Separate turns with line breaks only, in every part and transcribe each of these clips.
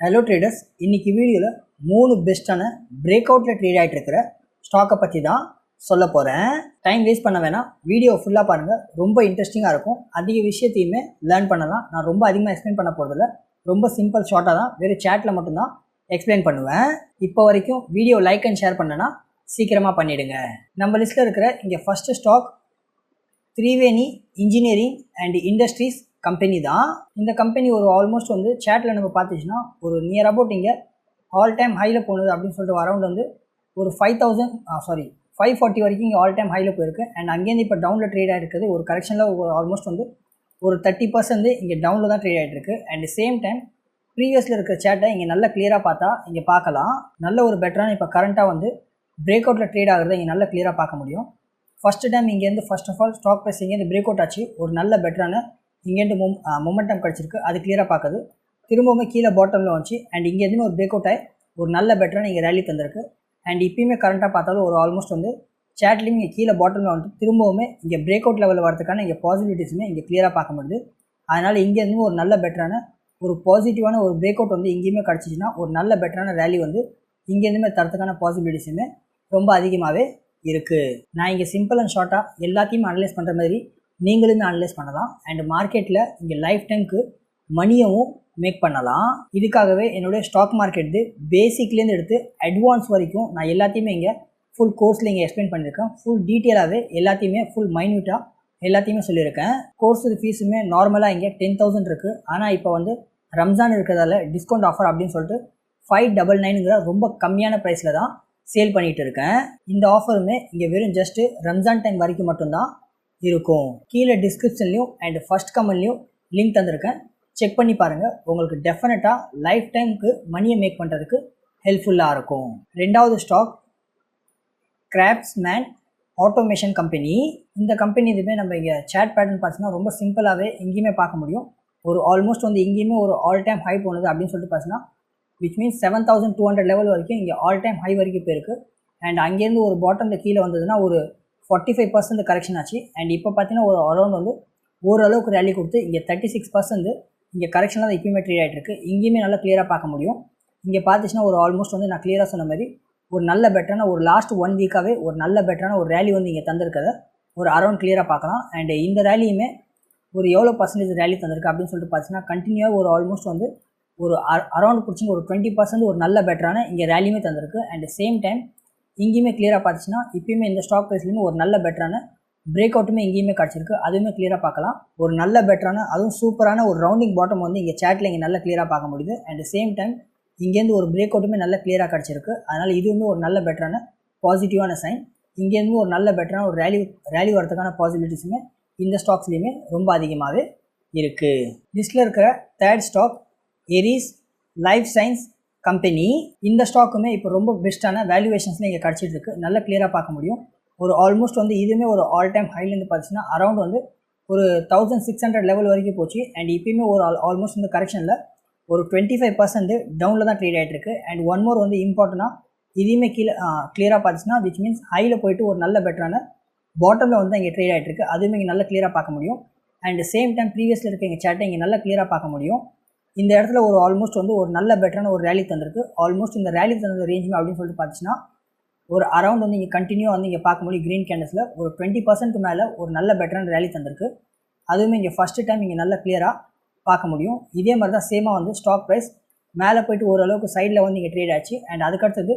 Hello traders இன்றைக்கி வீடியோவில் மூணு பெஸ்ட்டான பிரேக் அவுட்டில் ட்ரேட் ஆகிட்டு இருக்கிற ஸ்டாக்கை பற்றி தான் சொல்ல போகிறேன் டைம் வேஸ்ட் பண்ண வேணாம். வீடியோ ஃபுல்லாக பாருங்கள் ரொம்ப இன்ட்ரெஸ்டிங்காக இருக்கும். அதிக விஷயத்தையுமே லேர்ன் பண்ணலாம். நான் ரொம்ப அதிகமாக எக்ஸ்பிளைன் பண்ண போகிறதில்ல ரொம்ப சிம்பிள் ஷார்ட்டாக தான். வெறும் சேட்டில் மட்டும்தான் எக்ஸ்பிளைன் பண்ணுவேன். இப்போ வரைக்கும் வீடியோ லைக் அண்ட் ஷேர் பண்ணனா சீக்கிரமாக பண்ணிவிடுங்க நம்ம லிஸ்ட்டில் இருக்கிற இங்கே first stock Triveni engineering and industries company தான். இந்த கம்பெனி ஒரு ஆல்மோஸ்ட் வந்து சேட்டில் நம்ம பார்த்துச்சுன்னா ஒரு நியர் அபவுட் இங்கே ஆல் டைம் ஹையில் போனது அப்படின்னு சொல்லிட்டு அரௌண்ட் வந்து ஒரு five thousand sorry five forty வரைக்கும் இங்கே ஆல் டைம் ஹையில் போயிருக்கு. அண்ட் அங்கேருந்து இப்போ டவுனில் ட்ரேட் ஆகிருக்குது ஒரு கரெக்ஷனில் ஒரு ஆல்மோஸ்ட் வந்து ஒரு தேர்ட்டி பர்சன்ட் இங்கே டவுனில் தான் ட்ரேட் ஆகிட்டு இருக்கு அண்ட் சேம் டைம் ப்ரீவியஸில் இருக்கிற சேட்டை இங்கே நல்லா கிளியராக பார்த்தா இங்கே பார்க்கலாம். நல்ல ஒரு பெட்டரான இப்போ கரண்ட்டாக வந்து பிரேக் அவுட்டில் ட்ரேட் ஆகிறத இங்கே நல்லா கிளியராக பார்க்க முடியும். ஃபஸ்ட்டு டைம் இங்கேருந்து first of all stock price இங்கேருந்து பிரேக் அவுட் ஆச்சு. ஒரு நல்ல பெட்டரான இங்கேருந்து மொம் மொமெண்டம் கிடச்சிருக்கு. அது கிளியராக பார்க்குது திரும்பவும் கீழே பாட்டமில் வந்துச்சு. அண்ட் இங்கேருந்து ஒரு பிரேக் அவுட் ஆகி ஒரு நல்ல பெட்டரான இங்கே ரேலி தந்திருக்கு. அண்ட் இப்பயுமே கரண்ட்டாக பார்த்தாலும் ஒரு ஆல்மோஸ்ட் வந்து சேட்லேயும் இங்கே கீழே பாட்டமில் வந்துட்டு திரும்பவுமே இங்கே பிரேக் அவுட் லெவலில் வரதுக்கான இங்கே பாசிபிலிட்டிஸுமே இங்கே கிளியராக பார்க்க முடியுது. அதனால் இங்கேருந்து ஒரு நல்ல பெட்டரான ஒரு பாசிட்டிவான ஒரு பிரேக் அவுட் வந்து இங்கேயுமே கிடச்சிச்சின்னா ஒரு நல்ல பெட்டரான ரேலி வந்து இங்கேருந்துமே தரத்துக்கான பாசிபிலிட்டிஸுமே ரொம்ப அதிகமாகவே இருக்குது நான் இங்கே சிம்பிள் அண்ட் ஷார்ட்டாக எல்லாத்தையும் அனலைஸ் பண்ணுற மாதிரி நீங்களுமே அனலைஸ் பண்ணலாம். அண்ட் மார்க்கெட்டில் இங்கே லைஃப் டைம்க்கு மணியவும் மேக் பண்ணலாம். இதுக்காகவே என்னுடைய ஸ்டாக் மார்க்கெட்டு பேசிக்லேருந்து எடுத்து அட்வான்ஸ் வரைக்கும் நான் எல்லாத்தையுமே இங்கே ஃபுல் கோர்ஸில் இங்கே எக்ஸ்பிளைன் பண்ணியிருக்கேன். ஃபுல் டீட்டெயிலாகவே எல்லாத்தையுமே ஃபுல் மைன்யூட்டாக எல்லாத்தையுமே சொல்லியிருக்கேன். கோர்ஸ் ஃபீஸுமே நார்மலாக இங்கே டென் தௌசண்ட் இருக்குது ஆனால் இப்போ வந்து ரம்ஜான் இருக்கிறதால டிஸ்கவுண்ட் ஆஃபர் அப்படின்னு சொல்லிட்டு ஃபைவ் டபுள் நைனுங்கிற ரொம்ப கம்மியான ப்ரைஸில் தான் சேல் பண்ணிகிட்டு இருக்கேன். இந்த ஆஃபருமே இங்கே வெறும் ஜஸ்ட்டு ரம்ஜான் டைம் வரைக்கும் மட்டும்தான் இருக்கும். கீழே டிஸ்கிரிப்ஷன்லையும் அண்ட் ஃபஸ்ட் கமெண்ட்லையும் லிங்க் தந்திருக்கேன். செக் பண்ணி பாருங்கள் உங்களுக்கு டெஃபினட்டாக லைஃப் டைமுக்கு மணியை மேக் பண்ணுறதுக்கு ஹெல்ப்ஃபுல்லாக இருக்கும். ரெண்டாவது stock craftsman automation company இந்த கம்பெனி இதுவுமே நம்ம இங்கே சேட் பேட்டர்ன் பார்த்தீங்கன்னா ரொம்ப சிம்பிளாகவே எங்கேயுமே பார்க்க முடியும். ஒரு ஆல்மோஸ்ட் வந்து எங்கேயுமே ஒரு ஆல் டைம் ஹை போனது அப்படின்னு சொல்லிட்டு பார்த்தீங்கன்னா which means seven thousand two hundred level வரைக்கும் இங்கே ஆல் டைம் ஹை வரைக்கும் போயிருக்கு. அண்ட் அங்கேருந்து ஒரு பாட்டமில் கீழே வந்ததுன்னா ஒரு ஃபார்ட்டி ஃபைவ் பர்சன்ட் கரெக்ஷன் ஆச்சு. அண்ட் இப்போ பார்த்தீங்கன்னா ஒரு அரௌண்ட் வந்து ஓரளவுக்கு ரேலி கொடுத்து இங்கே தேர்ட்டி சிக்ஸ் பர்சன்ட் இங்கே கரெக்ஷனாக தான் இப்பயுமே ட்ரேட் ஆகிட்டு இருக்கு. இங்கேயுமே நல்லா கிளியராக பார்க்க முடியும். இங்கே பார்த்துச்சுன்னா ஒரு ஆல்மோஸ்ட் வந்து நான் கிளியராக சொன்ன மாதிரி ஒரு நல்ல பெட்டரான ஒரு லாஸ்ட் ஒன் வீக்காகவே ஒரு நல்ல பெட்டரான ஒரு ரேலி வந்து இங்கே தந்திருக்கிறத ஒரு அரௌண்ட் கிளியராக பார்க்கலாம். அண்ட் இந்த ரேலியுமே ஒரு எவ்வளோ பர்சன்டேஜ் ரேலி தந்திருக்கு அப்படின்னு சொல்லிட்டு பார்த்தீங்கன்னா கண்டினியூவாக ஒரு ஆல்மோஸ்ட் வந்து ஒரு அரௌண்ட் பிடிச்சிங்க ஒரு டுவெண்ட்டி பர்சன்ட் ஒரு நல்ல பெட்டரான இங்கே ரேலியுமே தந்திருக்கு. அண்ட் சேம் டைம் இங்கேயுமே கிளியராக பார்த்துச்சுன்னா இப்பயுமே இந்த ஸ்டாக் ப்ரைஸ்லையுமே ஒரு நல்ல பெட்டரான பிரேக் அவுட்டுமே இங்கேயுமே கிடச்சிருக்கு. அதுவுமே கிளியராக பார்க்கலாம். ஒரு நல்ல பெட்டரான அதுவும் சூப்பரான ஒரு ரவுண்டிங் பாட்டம் வந்து இங்கே சேட்டில் இங்கே நல்லா கிளியராக பார்க்க முடியுது. அண்ட் சேம் டைம் இங்கேருந்து ஒரு பிரேக் அவுட்டுமே நல்ல கிளியராக கிடச்சிருக்கு. அதனால் இதுவுமே ஒரு நல்ல பெட்டரான பாசிட்டிவான சைன் இங்கேருந்து ஒரு நல்ல பெட்டரான ஒரு ரேலி ரேலி வரதுக்கான பாசிபிலிட்டிஸுமே இந்த ஸ்டாக்ஸ்லேயுமே ரொம்ப அதிகமாகவே இருக்குது லிஸ்ட்டில் இருக்கிற third stock Eris life science company இந்த ஸ்டாக்குமே இப்போ ரொம்ப பெஸ்ட்டான வேல்யூவேஷன்ஸில் இங்கே கிடச்சிட்டு இருக்கு நல்லா கிளியராக பார்க்க முடியும். ஒரு ஆல்மோஸ்ட் வந்து இதுவுமே ஒரு ஆல் டைம் ஹைலேருந்து பார்த்துச்சுன்னா அரௌண்ட் வந்து ஒரு தௌசண்ட் சிக்ஸ் ஹண்ட்ரட் லெவல் வரைக்கும் போச்சு. அண்ட் இப்போயுமே ஒரு ஆல் ஆல்மோஸ்ட் இந்த கரெக்ஷனில் ஒரு டுவெண்ட்டி ஃபைவ் பர்சன்ட் டவுனில் தான் ட்ரேட் ஆகிட்டு இருக்கு அண்ட் ஒன் மோர் வந்து இம்பார்ட்டனாக இதையுமே கீழே கிளியராக பார்த்துச்சுன்னா விச் மீன்ஸ் ஹையில் போயிட்டு ஒரு நல்ல பெட்டரான பாட்டமில் வந்து இங்கே ட்ரேட் ஆகிட்டு இருக்கு அதுவுமே இங்கே நல்லா கிளியராக பார்க்க முடியும். அண்ட் சேம் டைம் ப்ரீவியஸில் இருக்க எங்கள் சேட்டை இங்கே நல்லா கிளியராக பார்க்க முடியும். இந்த இடத்துல ஒரு ஆல்மோஸ்ட் வந்து ஒரு நல்ல பெட்டரான ஒரு ரேலி தந்திருக்கு. ஆல்மோஸ்ட் இந்த ரேலி தந்த ரேஞ்சுமே அப்படின்னு சொல்லிட்டு பார்த்துச்சுன்னா ஒரு அரௌண்ட் வந்து இங்கே கண்டினியூ வந்து இங்கே பார்க்க முடியும் க்ரீன் கேண்டஸில் ஒரு டுவெண்ட்டி பர்சன்ட் மேலே ஒரு நல்ல பெட்டரான ரேலி தந்திருக்கு. அதுவுமே இங்கே ஃபஸ்ட்டு டைம் இங்கே நல்லா கிளியராக பார்க்க முடியும். இதே மாதிரி தான் சேமாக வந்து ஸ்டாக் ப்ரைஸ் மேலே போயிட்டு ஓரளவுக்கு சைடில் வந்து இங்கே ட்ரேட் ஆச்சு. அண்ட் அதுக்கடுத்தது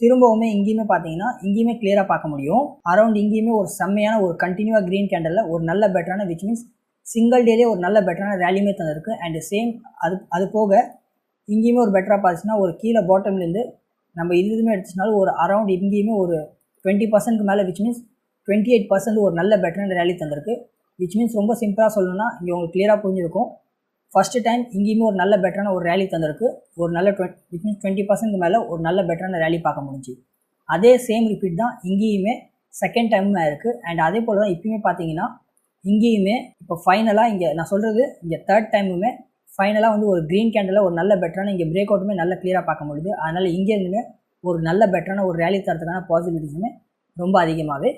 திரும்பவுமே இங்கேயுமே பார்த்தீங்கன்னா இங்கேயுமே கிளியராக பார்க்க முடியும். அரௌண்ட் இங்கேயுமே ஒரு செம்மையான ஒரு கண்டினியூவாக க்ரீன் கேண்டலில் ஒரு நல்ல பெட்டரான விச் மீன்ஸ் சிங்கிள் டேலே ஒரு நல்ல பெட்டரான ரேலியுமே தந்திருக்கு. அண்ட் சேம் அது அது போக இங்கேயுமே ஒரு பெட்டராக பார்த்துச்சுன்னா ஒரு கீழே பாட்டம்லேருந்து நம்ம இதுவுமே எடுத்துச்சுனாலும் ஒரு அரௌண்ட் இங்கேயுமே ஒரு டுவெண்ட்டி பர்சன்ட்க்கு மேலே which means twenty eight percent ஒரு நல்ல பெட்டரான ரேலி தந்திருக்கு. விச் மீன்ஸ் ரொம்ப சிம்பிளாக சொல்லணும்னா இங்கே உங்களுக்கு கிளியராக புரிஞ்சிருக்கும். ஃபஸ்ட்டு டைம் இங்கேயுமே ஒரு நல்ல பெட்டரான ஒரு ரேலி தந்திருக்கு. ஒரு நல்ல twenty which means twenty percent மேலே ஒரு நல்ல பெட்டரான ரேலி பார்க்க முடிஞ்சு அதே சேம் ரிப்பீட் தான் இங்கேயுமே செகண்ட் டைமுமே இருக்குது அண்ட் அதே போல் தான் இப்பயுமே பார்த்தீங்கன்னா இங்கேயுமே இப்போ ஃபைனலாக இங்கே நான் சொல்கிறது இங்கே தேர்ட் டைமுமே ஃபைனலாக வந்து ஒரு க்ரீன் கேண்டலில் ஒரு நல்ல பெட்டரான இங்கே பிரேக் அவுட்டுமே நல்ல கிளியராக பார்க்க முடியுது. அதனால் இங்கேருந்துமே ஒரு நல்ல பெட்டரான ஒரு ரேலி தரத்துக்கான பாசிபிலிட்டிஸுமே ரொம்ப அதிகமாகவே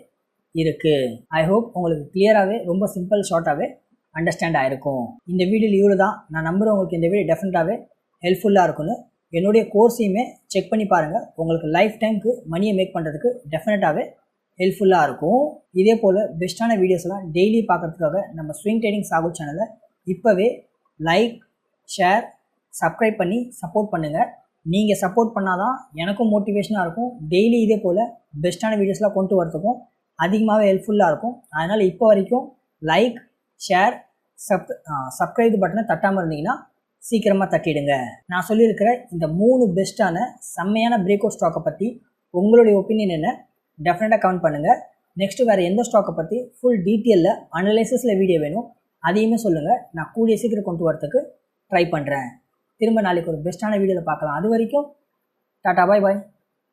இருக்குது ஐ ஹோப் உங்களுக்கு கிளியராகவே ரொம்ப சிம்பிள் ஷார்ட்டாகவே அண்டர்ஸ்டாண்ட் ஆகிருக்கும் இந்த வீடியோ இவ்வளோ தான் நான் நம்புகிறேன் உங்களுக்கு இந்த வீடியோ டெஃபினட்டாகவே ஹெல்ப்ஃபுல்லாக இருக்கும்னு. என்னுடைய கோர்ஸையுமே செக் பண்ணி பாருங்கள் உங்களுக்கு லைஃப் டைமுக்கு மணியை மேக் பண்ணுறதுக்கு டெஃபினட்டாகவே ஹெல்ப்ஃபுல்லாக இருக்கும். இதே போல் பெஸ்ட்டான வீடியோஸ்லாம் டெய்லி பார்க்குறதுக்காக நம்ம ஸ்விங் ட்ரேடிங் சாகு சேனலை இப்போவே லைக் ஷேர் சப்ஸ்கிரைப் பண்ணி சப்போர்ட் பண்ணுங்கள் நீங்கள் சப்போர்ட் பண்ணால் தான் எனக்கும் மோட்டிவேஷனாக இருக்கும். டெய்லி இதே போல் பெஸ்ட்டான வீடியோஸ்லாம் கொண்டு வரதுக்கும் அதிகமாகவே ஹெல்ப்ஃபுல்லாக இருக்கும். அதனால் இப்போ வரைக்கும் லைக் ஷேர் சப் சப்ஸ்கிரைப் பட்டனை தட்டாமல் இருந்தீங்கன்னா சீக்கிரமாக தட்டிடுங்க. நான் சொல்லியிருக்கிற இந்த மூணு பெஸ்ட்டான செம்மையான பிரேக் அவுட் ஸ்டாக்கை பற்றி உங்களுடைய ஒப்பீனியன் என்ன? டெஃபினட்டாக கமெண்ட் பண்ணுங்கள் நெக்ஸ்ட்டு வேறு எந்த ஸ்டாக்கை பற்றி ஃபுல் டீட்டெயிலில் அனலைசிஸில் வீடியோ வேணும் அதையுமே சொல்லுங்கள் நான் கூடிய சீக்கிரம் கொண்டு வரத்துக்கு ட்ரை பண்ணுறேன் திரும்ப நாளைக்கு ஒரு பெஸ்ட்டான வீடியோவில் பார்க்கலாம். அது வரைக்கும் டாட்டா பாய் பாய்